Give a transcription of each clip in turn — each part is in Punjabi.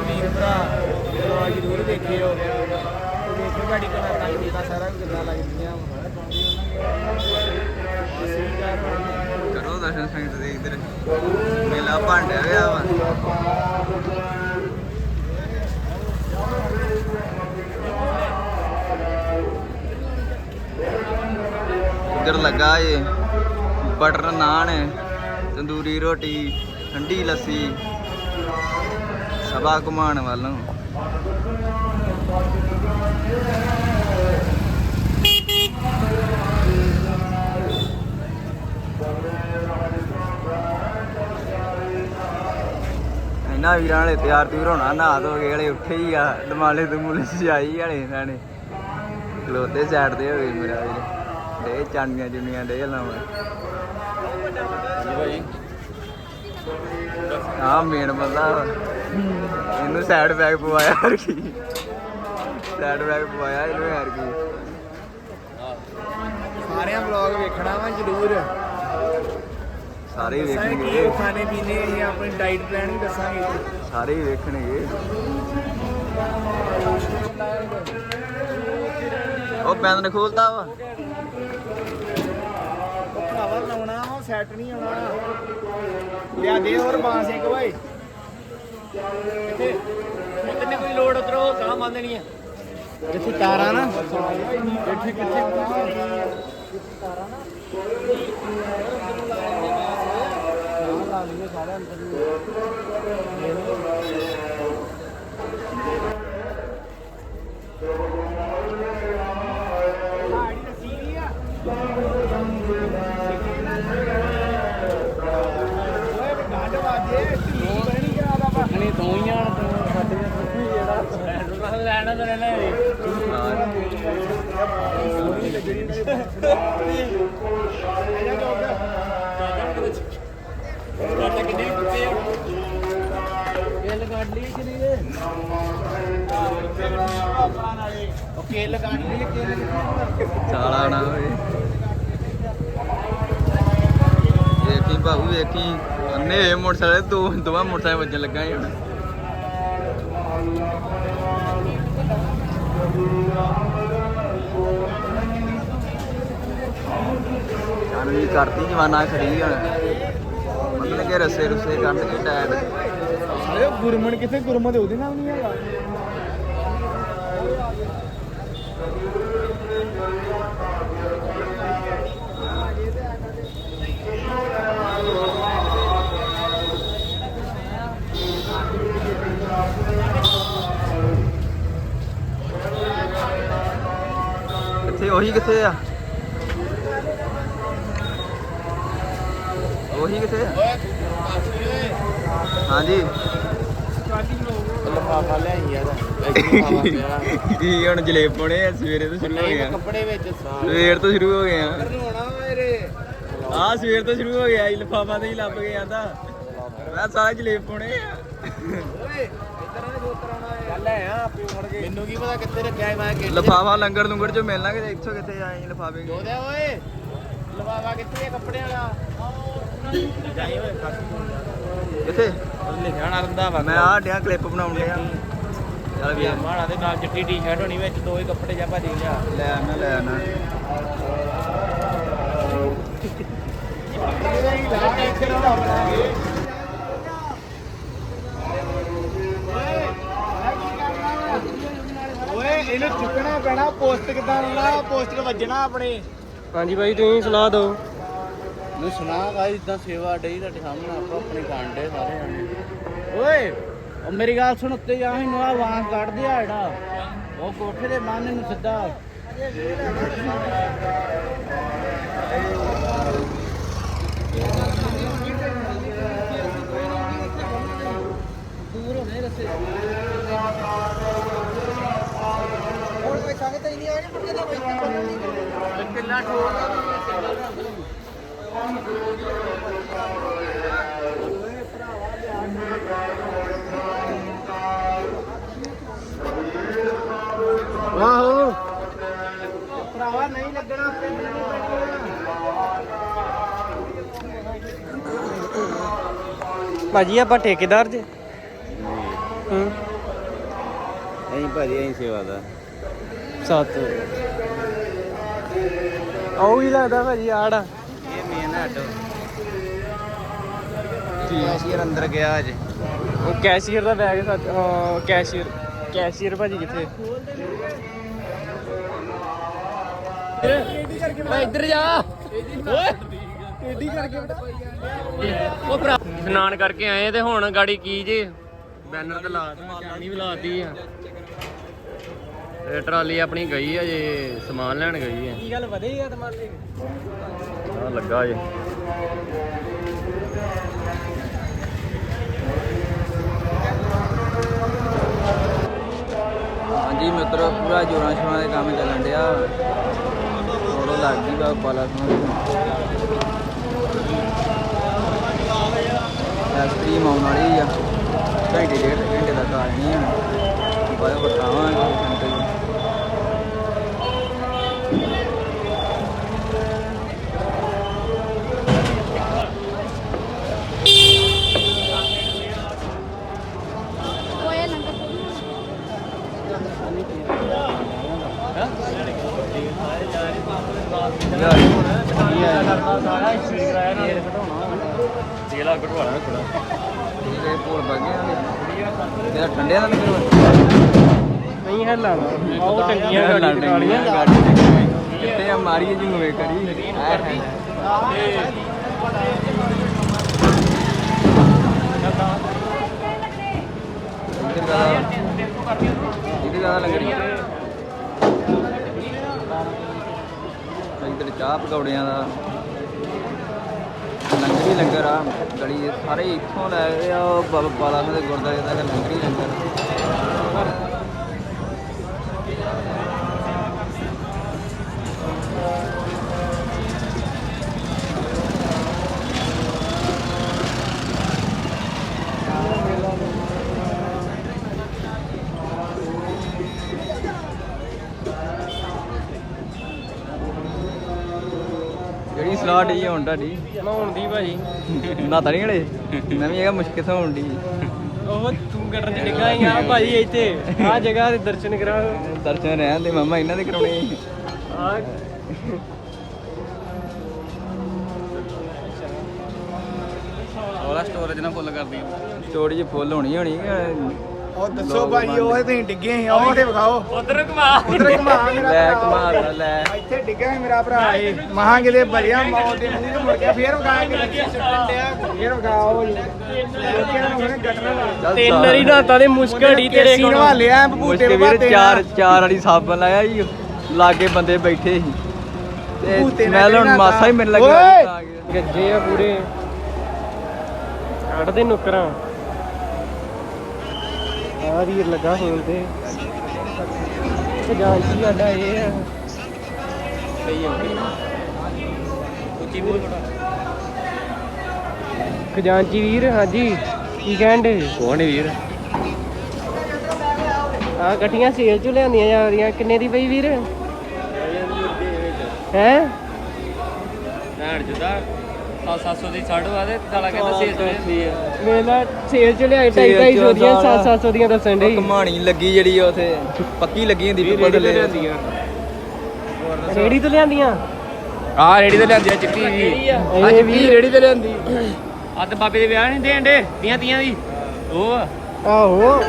ਸਾਰੇ ਵੀਰ ਭਰਾ ਵਲੌਗ ਜ਼ਰੂਰ ਦੇਖਿਓ। ਦੇਖੋ ਗਾੜੀ ਕਲਾ ਲੱਗਦੀ ਦਾ ਸਾਰਾ ਕਿੱਦਾਂ ਲੱਗਦੀਆਂ ਕਰੋ ਦਰਸ਼ਨ ਸੰਗਤ ਦੇ ਇਧਰ। ਮੇਲਾ ਭਾਂਡਿਆ ਗਿਆ ਵਾ। ਇੱਧਰ ਲੱਗਾ ਏ, ਬਟਰ ਨਾਨ, ਤੰਦੂਰੀ ਰੋਟੀ, ਠੰਡੀ ਲੱਸੀ। ਸਭਾ ਘੁਮਾਣ ਵੱਲੋਂ। ਇਹਨਾਂ ਵੀਰਾਂ ਵਾਲੇ ਤਿਆਰ ਤਿਉਰ ਹੋਣਾ ਨਹਾ ਧੋ ਕੇ ਵਾਲੇ ਉੱਠੇ ਹੀ ਆ ਦਮਾਲੇ ਦਮੂਲੇ ਸਜਾਈ ਵਾਲੇ ਇਹਨਾਂ ਨੇ। ਖਲੋਤੇ ਸਾਈਡ ਤੇ ਹੋਏ ਮੇਰਾ ਵੀਰ। ਦੇ ਚਾਂਡੀਆਂ ਜੁਨੀਆਂ ਦੇ ਲਾਵਾਂ ਆ ਮੇਨ ਬੰਦਾ। ਇਹਨੂੰ ਸਾਈਡ ਬੈਗ ਪਵਾਇਆ ਹਰ ਕੀ। ਸਾਈਡ ਬੈਗ ਪਵਾਇਆ ਇਹਨੂੰ ਯਾਰ ਕੀ। ਸਾਰਿਆਂ ਵਲੌਗ ਵੇਖਣਾ ਵਾ ਜ਼ਰੂਰ। ਸਾਰੇ ਹੀ ਵੇਖਣਗੇ। ਖਾਣੇ ਪੀਣੇ ਅਸੀਂ ਆਪਣੀ ਡਾਈਟ ਪਲਾਨ ਵੀ ਦੱਸਾਂਗੇ। ਸਾਰੇ ਹੀ ਵੇਖਣਗੇ। ਉਹ ਬੰਦ ਨੇ ਖੋਲਤਾ ਵਾ। ਭਰਾਵਾ ਲਾਉਣਾ ਉਹ ਸੈੱਟ ਨਹੀਂ ਆਉਣਾ। ਲਿਆ ਦੇ ਹੋਰ ਬਾਂਸ ਇੱਕ ਓਏ। ਕਿੱਥੇ ਕੋਈ ਲੋਡ ਉਤਰੋ ਕਹਾਂ ਮੰਨ ਦੇਣੀ ਆ। ਜਿੱਥੇ ਤਾਰਾਂ ਨਾ। ਜਿੱਥੇ ਕਿੱਥੇ? ਤਾਰਾਂ ਨਾ ਲਾ ਲਈਏ ਸਾਰੇ ਅੰਦਰ ਆੜੀ ਆ ਓਏ ਗਾਂਡ ਵਾਜੇ ਢਿੱਲੀ ਬਣੀ ਕਰਾ ਤੂੰ ਹੀ ਆਣ ਤੂੰ ਸਾਡੇ ਜਿਹੜਾ ਲੈਣਾ ਤਾਂ ਲੈਣਾ ਆਜਾ ਜੋਗ ਸਾਡਾ ਕਿੰਨੇ ਕੁੱਤੇ ਆ ਕਿੱਲ ਕੱਢ ਲਈ ਕਿ ਨਹੀਂ ਉਹ ਕਿੱਲ ਕੱਢ ਲਈ ਕਿੱਲ ਚਾਲਾ ਨਾ ਹੋਏ ਬਾਬੂ ਬਾਹੂ ਵੇਖੀ ਅੰਨੇ ਹੋਏ ਮੋਟਰਸਾਈਕਲ, ਦੋ, ਦੋਵਾਂ ਮੋਟਰਸਾਈਕਲ ਵੱਜਣ ਲੱਗਾ ਹੁਣ। ਸਾਨੂੰ ਵੀ ਕਰਤੀ ਜਵਾਨਾ ਖੜੀ ਹੁਣ। ਮਤਲਬ ਕਿ ਰਸੇ ਰੁਸੇ ਕੱਢ ਕੇ ਟਾਇਰ। ਅਰੇ ਗੁਰਮਨ ਕਿੱਥੇ ਗੁਰਮਨ ਉਹਦੇ ਨਾਲ ਨਹੀਂ ਹੈਗਾ। ਕਿੱਥੇ ਉਹੀ ਕਿੱਥੇ ਆ? ਉਹੀ ਕਿੱਥੇ ਆ? ਹਾਂਜੀ। ਲਫਾਫਾ ਲੈ ਹੁਣ ਜਲੇਬ ਪਾਉਣੇ ਆ? ਸਵੇਰੇ ਤੋਂ ਸ਼ੁਰੂ ਹੋ ਗਿਆ ਕੱਪੜੇ ਵਿੱਚ ਸਵੇਰ ਤੋਂ ਸ਼ੁਰੂ ਹੋ ਗਏ ਆ। ਸਵੇਰ ਤੋਂ ਸ਼ੁਰੂ ਹੋ ਗਿਆ ਲਫਾਫਾ ਤੇ ਹੀ ਲੱਭ ਕੇ ਆਂਦਾ ਮੈਂ ਸਾਰਾ ਜਲੇਬ ਪਾਉਣੇ ਆ। ਓਏ ਮੈਨੂੰ ਕੀ ਪਤਾ ਕਿੱਥੇ ਰੱਖਿਆ ਹੈ ਮੈਂ ਕਿੱਥੇ ਲਫਾਫਾ ਲੰਗਰ ਲੁੰਗਰ ਚੋਂ ਮਿਲਣਾ ਕਿ ਇੱਥੋਂ ਕਿੱਥੇ ਆਏ ਲਫਾਫੇ ਜੋ ਦੇ ਓਏ। ਲਵਾਵਾ ਕਿੱਥੇ ਹੈ ਕੱਪੜਿਆਂ ਵਾਲਾ? ਜਾਈ ਓਏ ਕਿੱਥੇ? ਲਿਖਿਆ ਨਾ ਰੰਦਾ ਵਾ ਮੈਂ ਆ ਡਿਆ ਕਲਿੱਪ ਬਣਾਉਣੇ ਆ ਚੱਲ ਵੀ ਮਾੜਾ ਦੇ ਨਾਲ ਚਿੱਟੀ ਟੀ-ਸ਼ਰਟ ਹੋਣੀ ਵਿੱਚ ਦੋ ਹੀ ਕੱਪੜੇ ਜਾ ਭਾਜੀ ਲਿਆ। ਲੈ ਆਣਾ ਲੈ ਆਣਾ ਓਏ ਇਹਨੂੰ ਚੁੱਕਣਾ ਪੈਣਾ ਪੋਸਟ ਕਿਦਾਂ ਵੱਜਣਾ ਆਪਣੇ। ਹਾਂਜੀ ਭਾਈ ਤੁਸੀਂ ਸਲਾਹ ਦਿਓ। ਨੂੰ ਸੁਣਾ ਗਾਇ ਇਦਾਂ ਸੇਵਾ ਡਈ ਤੁਹਾਡੇ ਸਾਹਮਣੇ ਆਪੋ ਆਪਣੇ ਕਾਂਡੇ ਸਾਰੇ ਜਾਣੇ। ਓਏ ਉਹ ਮੇਰੀ ਗੱਲ ਸੁਣ ਉੱਤੇ ਜਾ ਇਹਨੂੰ ਆ ਵਾਂਸ ਕੱਢਦੇ ਆ ਜਿਹੜਾ। ਉਹ ਕੋਠੇ ਦੇ ਬੰਨ ਨੂੰ ਸਿੱਧਾ। ਦੂਰ ਹੋ ਰਸੇ ਸੰਗਤ ਹੀ ਨਹੀਂ ਆ ਰਹੀ ਮੁੰਡੇ ਦਾ ਕੋਈ ਕਿੱਲਾ ਠੋਕ ਆਹੋ। ਭਰਾਵਾ ਨਹੀਂ ਲੱਗਣਾ ਪਿੰਡ ਨਹੀਂ ਭਾਜੀ ਆਪਾਂ ਠੇਕੇਦਾਰ ਜੇ। ਹੂੰ। ਅਸੀਂ ਭਾਜੀ ਅਸੀਂ ਸੇਵਾ ਦਾ। 7 ਆਉ ਹੀ ਲੱਗਦਾ ਭਾਜੀ ਆੜਾ? ਇਹ ਮੇਨ ਆਟੋ। ਕੈਸ਼ੀਅਰ ਅੰਦਰ ਗਿਆ ਅੱਜ। ਉਹ ਕੈਸ਼ੀਅਰ ਦਾ ਬੈਗ ਸੱਚ ਹਾਂ ਕੈਸ਼ੀਅਰ ਕੈਸ਼ੀਅਰ ਭਾਜੀ ਕਿੱਥੇ? ਓਏ ਇੱਧਰ ਜਾ। ਓਏ। ਏਡੀ ਕਰਕੇ ਉਹ ਭਰਾ। ਇਸ਼ਨਾਨ ਕਰਕੇ ਆਏ ਤੇ ਹੁਣ ਗਾੜੀ ਕੀ ਜੇ? ਬੈਨਰ ਤੇ ਲਾ ਚਾਣੀ ਵੀ ਲਾਤੀ ਆ। ਤੇ ਟਰਾਲੀ ਆਪਣੀ ਗਈ ਆ ਜੇ ਸਮਾਨ ਲੈਣ ਗਈ ਆ। ਕੀ ਗੱਲ ਵਧੇ ਆ ਤੁਹਾਡੇ ਆ ਲੱਗਾ ਜੇ। ਹਾਂਜੀ ਮਿੱਤਰੋ ਪੂਰਾ ਜੋਰਾਂ ਸ਼ੋਰਾਂ ਦੇ ਕੰਮ ਚੱਲਣ ਡਿਆ। ਫੋਟੋ ਲੱਗ ਗਈ ਬਾ ਪਾਲਾ ਸੋਹਣੀ ਸਟ੍ਰੀਮ ਆਉਣ ਵਾਲੀ ਆ। ਘੰਟੇ ਡੇਢ ਘੰਟੇ ਤੱਕ ਆ ਜਾਣੀ ਆ। ਬਾਅਦ ਬਤਾਵਾਂਗੇ ਘੰਟੇ ਨੂੰ। ਯਾਰ ਕੀ ਘਟਵਾਣਾ ਥੋੜਾ ਠੀਕ ਹੈ ਭੋਲ ਬਾਗੇ ਤੇਰਾ ਠੰਡੇ ਦਾ ਵੀ ਨਹੀਂ ਹੈ ਲਾਣਾ ਉਹ ਟੰਗੀਆਂ ਗਾੜੀ ਕਾਲੀਆਂ ਕਿੱਥੇ ਆ ਮਾਰੀਏ ਜੀ ਨੂੰ ਕਰੀ ਆਏ ਹਾਏ ਇੱਧਰ ਜ਼ਿਆਦਾ ਇੱਧਰ ਜ਼ਿਆਦਾ ਲੰਗਰੀ ਇੱਧਰ ਚਾਹ ਪਕੌੜਿਆਂ ਦਾ ਲੰਗਰ ਹੀ ਲੰਗਰ ਆ, ਗਲੀ ਸਾਰੇ ਇੱਥੋਂ ਲੈ ਗਏ ਆ ਬਾਬਾ ਬਾਲਾ ਸਾਹਿਬ ਦੇ ਗੁਰਦੁਆਰੇ ਦਾ ਲੰਗਰ ਹੀ ਲੰਗਰ ਸਲਾਹ ਢੀ ਹੁਣ ਤੁਹਾਡੀ? ਨਹਾਉਣ ਦੀ ਭਾਜੀ। ਨਾ ਤਾਂ ਨਹੀਂ ਹਲੇ? ਮੈਂ ਵੀ ਹੈਗਾ ਮੁਸ਼ਕਿਲ ਤੋਂ ਹੋਣ ਦੀ ਉਹ ਤੂੰ ਗੱਟਰ ਚ ਡਿੱਗਾ ਹੀ ਆ ਭਾਜੀ ਇੱਥੇ। ਆ ਜਗ੍ਹਾ ਦੇ ਦਰਸ਼ਨ ਕਰਾ ਦਰਸ਼ਨ ਰਹਿਣ ਦੇ ਮਾਮਾ ਇਹਨਾਂ ਦੇ ਕਰਾਉਣੇ ਆ ਉਹਦਾ ਸਟੋਰੇਜ ਨਾ ਫੁੱਲ ਕਰਦੀ ਸਟੋਰੇਜ ਫੁੱਲ ਹੋਣੀ ਹੋਣੀ ਉਹ ਦੱਸੋ ਭਾਈ ਉਹ ਤੁਸੀਂ ਡਿੱਗੇ ਸੀ ਉਹ ਤੇ ਵਿਖਾਓ। ਉਧਰ ਘੁਮਾ। ਉਧਰ ਘੁਮਾ ਮੇਰਾ ਲੈ ਦਾ ਲੈ ਇੱਥੇ ਡਿੱਗਾ ਸੀ ਮੇਰਾ ਭਰਾ। ਏ ਮਹਾਂ ਕਿਤੇ ਭਰਿਆ ਮੌਤ ਦੇ ਮੂੰਹ ਤੋਂ ਮੁੜ ਕੇ ਫੇਰ ਵਿਖਾ ਕੇ ਫੇਰ ਵਿਖਾਓ ਤਿੰਨ। ਵਾਰੀ ਰਾਤਾਂ ਦੇ ਮੁਸ਼ਕੜੀ ਤੇਰੇ ਕੋਲ। ਨਵਾ ਲਿਆ ਮੁਸ਼ਕਿਲ ਵੀਰ ਬਾਤੇ ਚਾਰ ਚਾਰ ਵਾਲੀ ਸਾਬਣ ਲਾਇਆ ਜੀ। ਲਾਗੇ ਬੰਦੇ ਬੈਠੇ ਸੀ। ਭੂਤੇ ਤੇ ਮੈਂ ਹੁਣ ਮਾਸਾ ਹੀ ਮੇਰੇ ਓਏ! ਲੱਗਾ ਆ ਗਿਆ। ਗੱਜੇ ਆ ਪੂਰੇ। ਕੱਢਦੇ ਨੁਕਰਾਂ। ਆ ਵੀਰ ਲੱਗਾ ਹੋਣ ਤੇ ਤੇ ਜਾਨ ਕੀ ਸਾਡਾ ਇਹ ਆ ਸਹੀ ਹੋ ਗਈ। ਉੱਚੀ ਬੋਲ। ਖਜ਼ਾਨਚੀ ਵੀਰ ਹਾਂਜੀ ਕੀ ਕਹਿੰਦੇ ਕੌਣ ਵੀਰ? ਆ ਕਟੀਆਂ ਸੇਲ ਚ ਲਿਆਂਦੀਆਂ ਜਾ ਰਹੀਆਂ ਕਿੰਨੇ ਦੀ ਪਈ ਵੀਰ? ਹੈ? ਭੈਣ ਜੁਦਾ 700 ਦੀ ਛੱਡ ਵਾ ਤੇ ਸਾਲਾ ਕਹਿੰਦਾ 600 ਦੀ ਵੇਲਾ ਸੇਲ ਚ ਲਿਆਏ ਢਾਈ ਢਾਈ ਸੌ ਦੀਆਂ 700 ਦੀਆਂ ਦੱਸਣ ਡਈ। ਕਮਾਣੀ ਲੱਗੀ ਜਿਹੜੀ ਉਥੇ ਪੱਕੀ ਲੱਗੀ ਹੁੰਦੀ ਪਿੱਪਲ ਥੱਲੇ। ਰੇੜੀ ਤੋਂ ਲਿਆਂਦੀਆਂ? ਆ ਰੇੜੀ ਤੇ ਲਿਆਂਦੀ ਆ ਚਿੱਟੀ ਜੀ। ਅੱਜ ਵੀ ਵੀ ਰੇੜੀ ਤੇ ਲਿਆਂਦੀ। ਆ। ਤੇ ਬਾਬੇ ਦੇ ਵਿਆਹ ਨਹੀਂ ਦੇਣ ਦੇ? ਤੀਆਂ ਤੀਆਂ ਦੀ? ਉਹ। ਆਹੋ।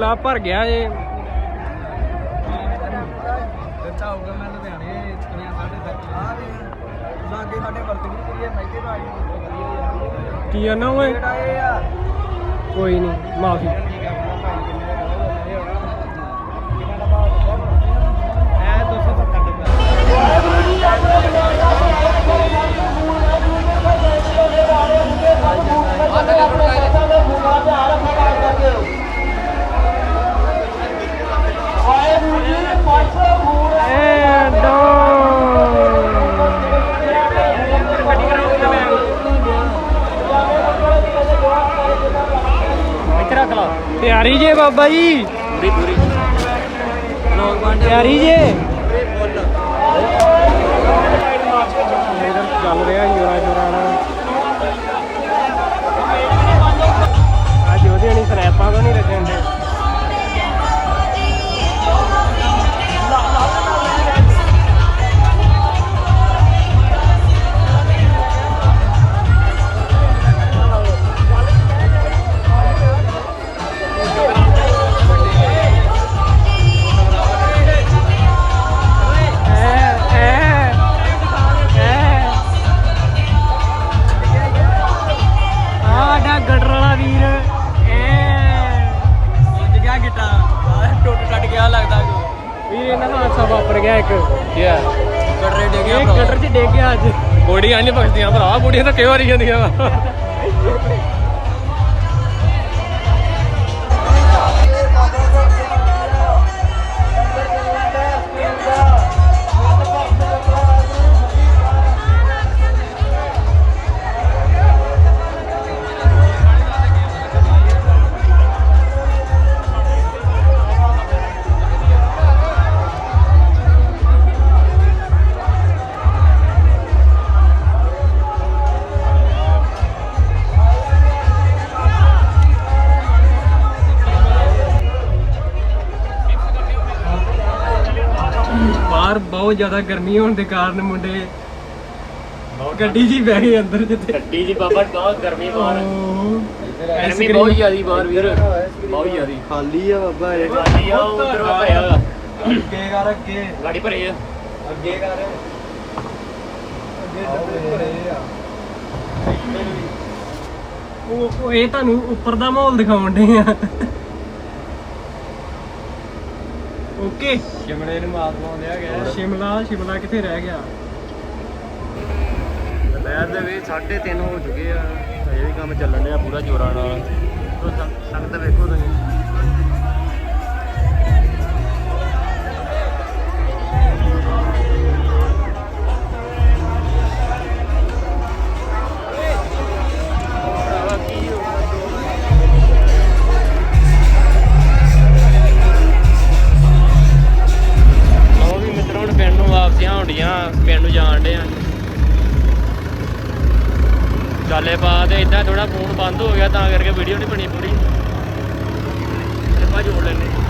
ਮੇਲਾ ਭਰ ਗਿਆ ਏ। ਦਿੱਤਾ ਹੋਊਗਾ ਮੈਂ ਲੁਧਿਆਣੇ ਕੁੜੀਆਂ ਸਾਡੇ ਤੱਕ ਆ ਵੀ ਲਾਗੇ ਸਾਡੇ ਵਰਤਣੀ ਕੁੜੀਆਂ ਮਹਿਤੇ ਰਾਜ ਕੀ ਆ ਨਾ ਓਏ? ਕੋਈ ਨਹੀਂ ਮਾਫੀ। ਬਾਬਾ ਜੀ। ਪੂਰੀ ਪੂਰੀ ਤਿਆਰੀ ਜੇ? ਇਧਰ ਚੱਲ ਰਿਹਾ ਜੋਰਾ ਜੋਰਾ ਅੱਜ ਉਹਦੇ ਨਹੀਂ ਸਨੈਪਾਂ ਤੋਂ ਨਹੀਂ ਲੱਗਣ ਦੇ ਆ ਕਟਰੇ ਡੇ ਇਹ 'ਚ ਅੱਜ। ਬੋੜੀਆਂ ਨਹੀਂ ਬਖਦੀਆਂ ਭਰਾ ਬੋੜੀਆਂ ਤਾਂ ਕਈ ਵਾਰੀ ਜਾਂਦੀਆਂ। ਵਾ ਬਹੁਤ ਜ਼ਿਆਦਾ ਗਰਮੀ ਹੋਣ ਦੇ ਕਾਰਨ ਮੁੰਡੇ ਗੱਡੀ ਹੀ ਬਹਿ ਗਏ ਅੰਦਰ ਜਿੱਥੇ। ਗੱਡੀ ਜੀ ਬਾਬਾ ਬਹੁਤ ਗਰਮੀ ਬਾਹਰ। ਗਰਮੀ ਬਹੁਤ ਜ਼ਿਆਦੀ ਬਾਹਰ ਵੀਰ ਬਹੁਤ ਜ਼ਿਆਦੀ। ਖਾਲੀ ਆ ਬਾਬਾ ਇਹ। ਗਾੜੀ ਆ ਉਧਰ ਭਰਿਆ। ਅੱਗੇ ਕਰ ਅੱਗੇ। ਗਾੜੀ ਭਰੇ ਆ। ਅੱਗੇ ਕਰ। ਅੱਗੇ ਡੱਬੇ ਭਰੇ ਆ। ਉਹ ਉਹ ਇਹ ਤੁਹਾਨੂੰ ਉੱਪਰ ਦਾ ਮਾਹੌਲ ਦਿਖਾਉਣ ਦੇ ਆ। ਓਕੇ। ਸ਼ਿਮਲੇ ਨੂੰ ਮਾਤ ਪਾਉਂਦੇ ਆ ਗਏ। ਸ਼ਿਮਲਾ ਸ਼ਿਮਲਾ ਕਿੱਥੇ ਰਹਿ ਗਿਆ? ਦੁਪਹਿਰ ਦੇ ਵੀ 3:30 ਹੋ ਚੁੱਕੇ ਆ। ਅਜੇ ਵੀ ਕੰਮ ਚੱਲਣ ਡਿਆ ਪੂਰਾ ਜੋਰਾਂ ਨਾਲ। ਸੰਗਤ ਵੇਖੋ ਤੁਸੀਂ। ਚਾਲੇ ਪਾ ਤੇ ਇਦਾਂ ਥੋੜਾ ਫੋਨ ਬੰਦ ਹੋ ਗਿਆ ਤਾਂ ਕਰਕੇ ਵੀਡੀਓ ਨਹੀਂ ਬਣੀ ਪੂਰੀ। ਆਪਾਂ ਜੋੜ ਲੈਨੇ